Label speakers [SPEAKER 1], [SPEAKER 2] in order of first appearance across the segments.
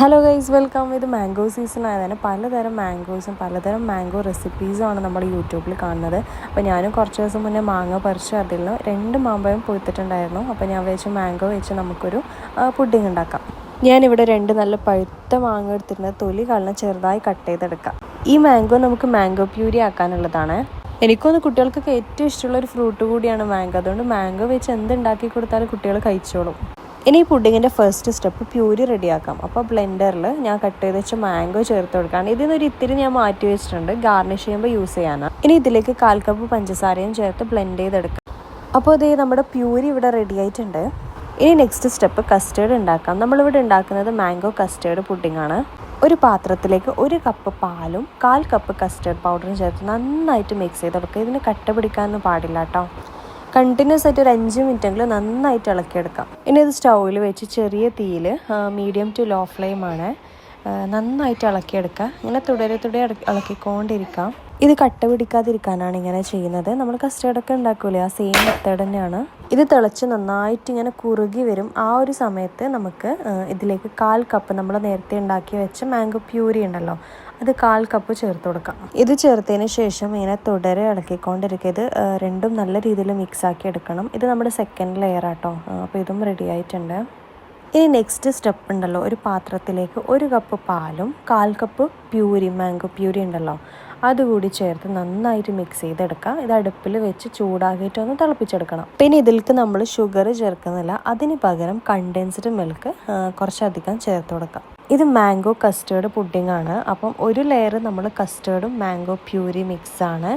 [SPEAKER 1] Hello guys welcome ഇത് mango season ആയതാണ് പലതരം മാംഗോസും പലതരം മാംഗോ റെസിപ്പീസുമാണ് നമ്മൾ യൂട്യൂബിൽ കാണുന്നത്. അപ്പോൾ ഞാനും കുറച്ച് ദിവസം മുന്നേ മാങ്ങ പറിച്ചു അതിൽ രണ്ട് മാമ്പഴം പൊയ്ത്തിട്ടുണ്ടായിരുന്നു അപ്പോൾ ഞാൻ വെച്ച് മാംഗോ വെച്ച് നമുക്കൊരു പുഡിംഗ് ഉണ്ടാക്കാം. ഞാനിവിടെ രണ്ട് നല്ല പഴുത്ത മാങ്ങ എടുത്തിരുന്ന തൊലി കളഞ്ഞ് ചെറുതായി കട്ട് ചെയ്തെടുക്കാം. ഈ മാംഗോ നമുക്ക് മാംഗോ പ്യൂരി ആക്കാനുള്ളതാണ്. എനിക്കൊന്ന് കുട്ടികൾക്കൊക്കെ ഏറ്റവും ഇഷ്ടമുള്ള ഒരു ഫ്രൂട്ട് കൂടിയാണ് മാംഗോ അതുകൊണ്ട് മാംഗോ വെച്ച് എന്ത് ഉണ്ടാക്കി കൊടുത്താലും കുട്ടികൾ കഴിച്ചോളും. ഇനി ഈ പുഡിങ്ങിന്റെ ഫസ്റ്റ് സ്റ്റെപ്പ് പ്യൂരി റെഡിയാക്കാം. അപ്പോൾ ബ്ലെൻഡറിൽ ഞാൻ കട്ട് ചെയ്ത് വെച്ച മാംഗോ ചേർത്ത് കൊടുക്കുകയാണ്. ഇതിൽ നിന്നൊരു ഇത്തിരി ഞാൻ മാറ്റി വെച്ചിട്ടുണ്ട്. ഗാർണിഷ് ചെയ്യുമ്പോൾ യൂസ് ചെയ്യാനാണ് ഇനി ഇതിലേക്ക് കാൽ കപ്പ് പഞ്ചസാരയും ചേർത്ത് ബ്ലെൻഡ് ചെയ്തെടുക്കാം. അപ്പോൾ ഇത് നമ്മുടെ പ്യൂരി ഇവിടെ റെഡി ആയിട്ടുണ്ട്. ഇനി നെക്സ്റ്റ് സ്റ്റെപ്പ് കസ്റ്റേർഡ് ഉണ്ടാക്കാം. നമ്മളിവിടെ ഉണ്ടാക്കുന്നത് മാംഗോ കസ്റ്റേർഡ് പുഡിങ്ങാണ് ഒരു പാത്രത്തിലേക്ക് ഒരു കപ്പ് പാലും കാൽ കപ്പ് കസ്റ്റേർഡ് പൗഡറും ചേർത്ത് നന്നായിട്ട് മിക്സ് ചെയ്തെടുക്കുക. ഇതിന് കട്ട പിടിക്കാനൊന്നും പാടില്ല കേട്ടോ. കണ്ടിന്യൂസ് ആയിട്ട് ഒരു അഞ്ച് മിനിറ്റെങ്കിലും നന്നായിട്ട് ഇളക്കിയെടുക്കാം. ഇനി ഇത് സ്റ്റൗവിൽ വെച്ച് ചെറിയ തീയിൽ മീഡിയം ടു ലോ ഫ്ലെയിം ആണ്. നന്നായിട്ട് ഇളക്കിയെടുക്കുക. ഇങ്ങനെ തുടരെ തുടരെ ഇളക്കിക്കൊണ്ടിരിക്കാം. ഇത് കട്ട പിടിക്കാതിരിക്കാനാണ് ഇങ്ങനെ ചെയ്യുന്നത്. നമ്മൾ കസ്റ്റേർഡൊക്കെ ഉണ്ടാക്കൂലേ ആ സെയിം മെത്തേഡ് തന്നെയാണ്. ഇത് തിളച്ച് നന്നായിട്ട് ഇങ്ങനെ കുറുകി വരും. ആ ഒരു സമയത്ത് നമുക്ക് ഇതിലേക്ക് കാൽ കപ്പ് നമ്മൾ നേരത്തെ ഉണ്ടാക്കി വെച്ച മാംഗോ പ്യൂരി ഉണ്ടല്ലോ അത് കാൽ കപ്പ് ചേർത്ത് കൊടുക്കാം. ഇത് ചേർത്തതിന് ശേഷം ഇങ്ങനെ തുടരെ ഇളക്കിക്കൊണ്ടിരിക്കുക ഇത് രണ്ടും നല്ല രീതിയിൽ മിക്സ് ആക്കി എടുക്കണം. ഇത് നമ്മുടെ സെക്കൻഡ് ലെയർ ആട്ടോ. അപ്പോൾ ഇതും റെഡി ആയിട്ടുണ്ട്. ഇനി നെക്സ്റ്റ് സ്റ്റെപ്പ് ഉണ്ടല്ലോ. ഒരു പാത്രത്തിലേക്ക് ഒരു കപ്പ് പാലും കാൽ കപ്പ് പ്യൂരി മാംഗോ പ്യൂരി ഉണ്ടല്ലോ. അതുകൂടി ചേർത്ത് നന്നായിട്ട് മിക്സ് ചെയ്തെടുക്കുക ഇത് അടുപ്പിൽ വെച്ച് ചൂടാക്കിയിട്ട് ഒന്ന് തിളപ്പിച്ചെടുക്കണം. പിന്നെ ഇതിലേക്ക് നമ്മൾ ഷുഗർ ചേർക്കുന്നില്ല. അതിന് പകരം കണ്ടൻസ്ഡ് മിൽക്ക് കുറച്ചധികം ചേർത്ത് കൊടുക്കാം. ഇത് മാംഗോ കസ്റ്റേർഡ് പുഡിംഗ് ആണ്. അപ്പം ഒരു ലെയർ നമ്മൾ കസ്റ്റേർഡും മാംഗോ പ്യൂരി മിക്സാണ്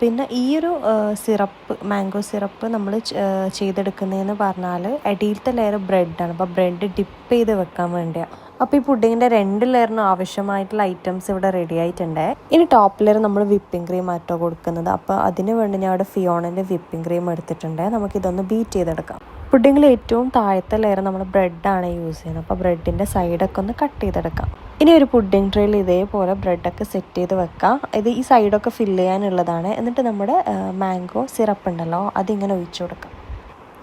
[SPEAKER 1] പിന്നെ ഈ ഒരു സിറപ്പ് മാംഗോ സിറപ്പ് നമ്മൾ ചെയ്തെടുക്കുന്നതെന്ന് പറഞ്ഞാൽ അടിയിലത്തെ ലെയർ ബ്രെഡാണ് അപ്പോൾ ബ്രെഡ് ഡിപ്പ് ചെയ്ത് വെക്കാൻ വേണ്ടിയാണ് അപ്പോൾ ഈ പുഡിങ്ങിന്റെ രണ്ട് ലെയറിനും ആവശ്യമായിട്ടുള്ള ഐറ്റംസ് ഇവിടെ റെഡി ആയിട്ടുണ്ട്. ഇനി ടോപ്പ് ലെയർ നമ്മൾ വിപ്പിംഗ് ക്രീം ആറ്റോ കൊടുക്കുന്നത്. അപ്പോൾ അതിന് വേണ്ടി ഞാൻ അവിടെ ഫിയോണിന്റെ വിപ്പിംഗ് ക്രീം എടുത്തിട്ടുണ്ട്. നമുക്കിതൊന്ന് ബീറ്റ് ചെയ്തെടുക്കാം. പുഡിങ്ങിൽ ഏറ്റവും താഴത്തെ ലെയർ നമ്മൾ ബ്രെഡാണ് യൂസ് ചെയ്യുന്നത്. അപ്പോൾ ബ്രെഡിന്റെ സൈഡൊക്കെ ഒന്ന് കട്ട് ചെയ്തെടുക്കാം. ഇനി ഒരു പുഡിംഗ് ട്രേയിൽ ഇതേപോലെ ബ്രെഡൊക്കെ സെറ്റ് ചെയ്ത് വെക്കാം. ഇത് ഈ സൈഡൊക്കെ ഫില്ല് ചെയ്യാനുള്ളതാണ്. എന്നിട്ട് നമ്മുടെ മാംഗോ സിറപ്പ് ഉണ്ടല്ലോ അതിങ്ങനെ ഒഴിച്ചു കൊടുക്കാം.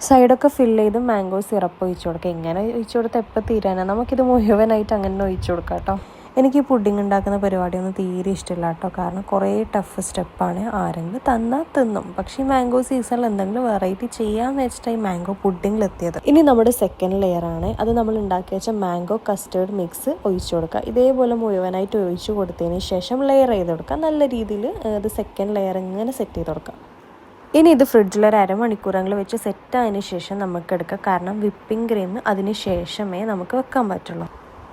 [SPEAKER 1] സൈഡൊക്കെ ഫിൽ ചെയ്ത് മാംഗോ സിറപ്പ് ഒഴിച്ചു കൊടുക്കുക. എങ്ങനെ ഒഴിച്ചു കൊടുത്താൽ എപ്പോൾ തീരാനാണ് നമുക്കിത് മുഴുവനായിട്ട് അങ്ങനെ ഒഴിച്ചു കൊടുക്കാം കേട്ടോ. എനിക്ക് ഈ പുഡിംഗ് ഉണ്ടാക്കുന്ന പരിപാടിയൊന്നും തീരെ ഇഷ്ടമില്ല കേട്ടോ. കാരണം കുറേ ടഫ് സ്റ്റെപ്പാണ് ആരെങ്കിലും തന്നാൽ തിന്നും. പക്ഷേ ഈ മാംഗോ സീസണിൽ എന്തെങ്കിലും വെറൈറ്റി ചെയ്യാമെന്ന് വെച്ചിട്ടാണ് ഈ മാംഗോ പുഡിങ്ങിലെത്തിയത് ഇനി നമ്മുടെ സെക്കൻഡ് ലെയർ ആണ്. അത് നമ്മൾ ഉണ്ടാക്കി വെച്ച മാംഗോ കസ്റ്റേർഡ് മിക്സ് ഒഴിച്ചു കൊടുക്കുക. ഇതേപോലെ മുഴുവനായിട്ട് ഒഴിച്ചു കൊടുത്തതിന് ശേഷം ലെയർ ചെയ്ത് കൊടുക്കുക. നല്ല രീതിയിൽ അത് സെക്കൻഡ് ലെയർ ഇങ്ങനെ സെറ്റ് ചെയ്ത് കൊടുക്കുക. ഇനി ഇത് ഫ്രിഡ്ജിൽ ഒരു അരമണിക്കൂറെങ്കിലും വെച്ച് സെറ്റ് ആയതിനു ശേഷം നമുക്ക് എടുക്കാം. കാരണം വിപ്പിംഗ് ക്രീം അതിന് ശേഷമേ നമുക്ക് വെക്കാൻ പറ്റുള്ളൂ.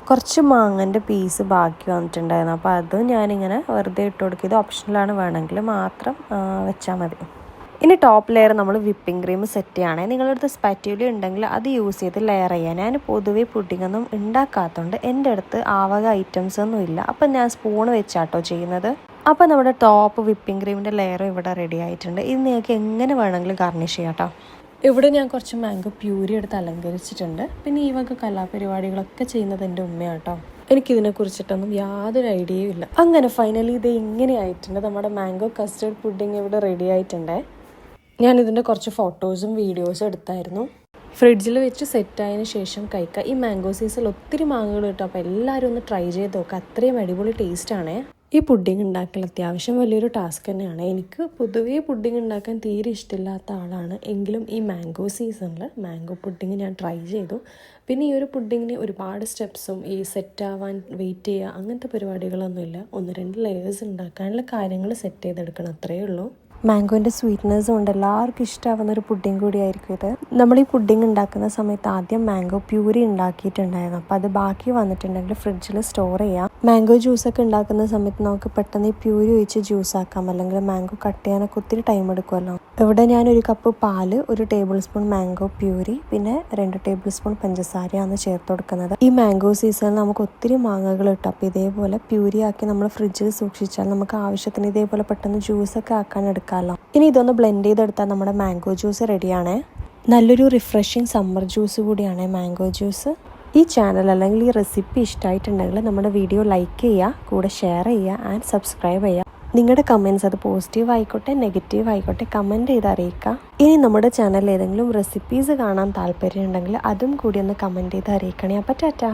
[SPEAKER 1] കുറച്ച് മാങ്ങന്റെ പീസ് ബാക്കി വന്നിട്ടുണ്ടായിരുന്നു. അപ്പോൾ അത് ഞാനിങ്ങനെ വെറുതെ ഇട്ട് കൊടുക്കുക. ഇത് ഓപ്ഷനിലാണ് വേണമെങ്കിൽ മാത്രം വെച്ചാൽ മതി. ഇനി ടോപ്പ് ലെയർ നമ്മൾ വിപ്പിംഗ് ക്രീം സെറ്റ് ചെയ്യണേ നിങ്ങളുടെ അടുത്ത് ഉണ്ടെങ്കിൽ അത് യൂസ് ചെയ്ത് ലെയർ ചെയ്യാം ഞാൻ പൊതുവേ പുഡിങ്ങൊന്നും ഉണ്ടാക്കാത്തതുകൊണ്ട് എന്റെ അടുത്ത് ആവക ഐറ്റംസ് ഒന്നും ഇല്ല. അപ്പം ഞാൻ സ്പൂൺ വെച്ചാട്ടോ ചെയ്യുന്നത്. അപ്പോൾ നമ്മുടെ ടോപ്പ് വിപ്പിംഗ് ക്രീമിന്റെ ലെയർ ഇവിടെ റെഡി ആയിട്ടുണ്ട്. ഇത് നിങ്ങൾക്ക് എങ്ങനെ വേണമെങ്കിലും ഗാർണിഷ് ചെയ്യാം ഇവിടെ ഞാൻ കുറച്ച് മാംഗോ പ്യൂരി എടുത്ത് അലങ്കരിച്ചിട്ടുണ്ട്. പിന്നെ ഈ വക കലാപരിപാടികളൊക്കെ ചെയ്യുന്നത് എന്റെ ഉമ്മയാട്ടോ എനിക്കിതിനെ കുറിച്ചിട്ടൊന്നും യാതൊരു ഐഡിയയും ഇല്ല. അങ്ങനെ ഫൈനലി ഇത് ഇങ്ങനെ ആയിട്ടുണ്ട്. നമ്മുടെ മാംഗോ കസ്റ്റേർഡ് പുഡിംഗ് ഇവിടെ റെഡി ആയിട്ടുണ്ട്. ഞാൻ ഇതിന്റെ കുറച്ച് ഫോട്ടോസും വീഡിയോസും എടുത്തായിരുന്നു. ഫ്രിഡ്ജിൽ വെച്ച് സെറ്റ് ആയതിനു ശേഷം കഴിക്കുക ഈ മാംഗോ സീസണിൽ ഒത്തിരി മാങ്ങകൾ കിട്ടും. അപ്പോൾ എല്ലാവരും ഒന്ന് ട്രൈ ചെയ്ത് നോക്കുക അത്രയും അടിപൊളി ടേസ്റ്റ് ടേസ്റ്റാണ് ഈ പുഡിംഗ് ഉണ്ടാക്കൽ അത്യാവശ്യം വലിയൊരു ടാസ്ക് തന്നെയാണ്. എനിക്ക് പൊതുവേ പുഡിംഗ് ഉണ്ടാക്കാൻ തീരെ ഇഷ്ടമില്ലാത്ത ആളാണ്. എങ്കിലും ഈ മാംഗോ സീസണിൽ മാംഗോ പുഡിംഗ് ഞാൻ ട്രൈ ചെയ്തു. പിന്നെ ഈ ഒരു പുഡിങ്ങിന് ഒരുപാട് സ്റ്റെപ്സും ഈ സെറ്റ് ആവാൻ വെയിറ്റ് ചെയ്യുക അങ്ങനത്തെ പരിപാടികളൊന്നുമില്ല. ഒന്ന് രണ്ട് ലെയേഴ്സ് ഉണ്ടാക്കാനുള്ള കാര്യങ്ങൾ സെറ്റ് ചെയ്തെടുക്കണം. അത്രയേ ഉള്ളൂ. മാംഗോന്റെ സ്വീറ്റ്നെസ് കൊണ്ട് എല്ലാവർക്കും ഇഷ്ടമാവുന്ന ഒരു പുഡിംഗ് കൂടിയായിരിക്കും ഇത്. നമ്മൾ ഈ പുഡിംഗ് ഉണ്ടാക്കുന്ന സമയത്ത് ആദ്യം മാംഗോ പ്യൂരി ഉണ്ടാക്കിയിട്ടുണ്ടായിരുന്നു. അപ്പോൾ അത് ബാക്കി വന്നിട്ടുണ്ടെങ്കിൽ ഫ്രിഡ്ജിൽ സ്റ്റോർ ചെയ്യാം. മാംഗോ ജ്യൂസൊക്കെ ഉണ്ടാക്കുന്ന സമയത്ത് നമുക്ക് പെട്ടെന്ന് ഈ പ്യൂരി ഒഴിച്ച് ജ്യൂസ് ആക്കാം. അല്ലെങ്കിൽ മാംഗോ കട്ട് ചെയ്യാനൊക്കെ ഒത്തിരി ടൈം എടുക്കുമല്ലോ. ഇവിടെ ഞാൻ ഒരു കപ്പ് പാൽ ഒരു ടേബിൾ സ്പൂൺ മാംഗോ പ്യൂരി പിന്നെ രണ്ട് ടേബിൾ സ്പൂൺ പഞ്ചസാരയാണ് ചേർത്ത് കൊടുക്കുന്നത്. ഈ മാംഗോ സീസണിൽ നമുക്ക് ഒത്തിരി മാങ്ങകൾ കിട്ടും. അപ്പോൾ ഇതേപോലെ പ്യൂരി ആക്കി നമ്മൾ ഫ്രിഡ്ജിൽ സൂക്ഷിച്ചാൽ നമുക്ക് ആവശ്യത്തിന് ഇതേപോലെ പെട്ടെന്ന് ജ്യൂസൊക്കെ ആക്കാൻ എടുക്കാമല്ലോ ഇനി ഇതൊന്ന് ബ്ലെൻഡ് ചെയ്തെടുത്താൽ നമ്മുടെ മാംഗോ ജ്യൂസ് റെഡിയാണ് നല്ലൊരു റിഫ്രഷിങ് സമ്മർ ജ്യൂസ് കൂടിയാണ് മാംഗോ ജ്യൂസ് ഈ ചാനൽ അല്ലെങ്കിൽ ഈ റെസിപ്പി ഇഷ്ടമായിട്ടുണ്ടെങ്കിൽ നമ്മുടെ വീഡിയോ ലൈക്ക് ചെയ്യുക കൂടെ ഷെയർ ചെയ്യുക ആൻഡ് സബ്സ്ക്രൈബ് ചെയ്യുക. നിങ്ങളുടെ കമൻസ് അത് പോസിറ്റീവ് ആയിക്കോട്ടെ നെഗറ്റീവ് ആയിക്കോട്ടെ കമന്റ് ചെയ്ത് അറിയിക്കുക ഇനി നമ്മുടെ ചാനലിൽ ഏതെങ്കിലും റെസിപ്പീസ് കാണാൻ താല്പര്യം ഉണ്ടെങ്കിൽ അതും കൂടി ഒന്ന് കമന്റ് ചെയ്ത് അറിയിക്കണേ. അപ്പം ടാറ്റാ.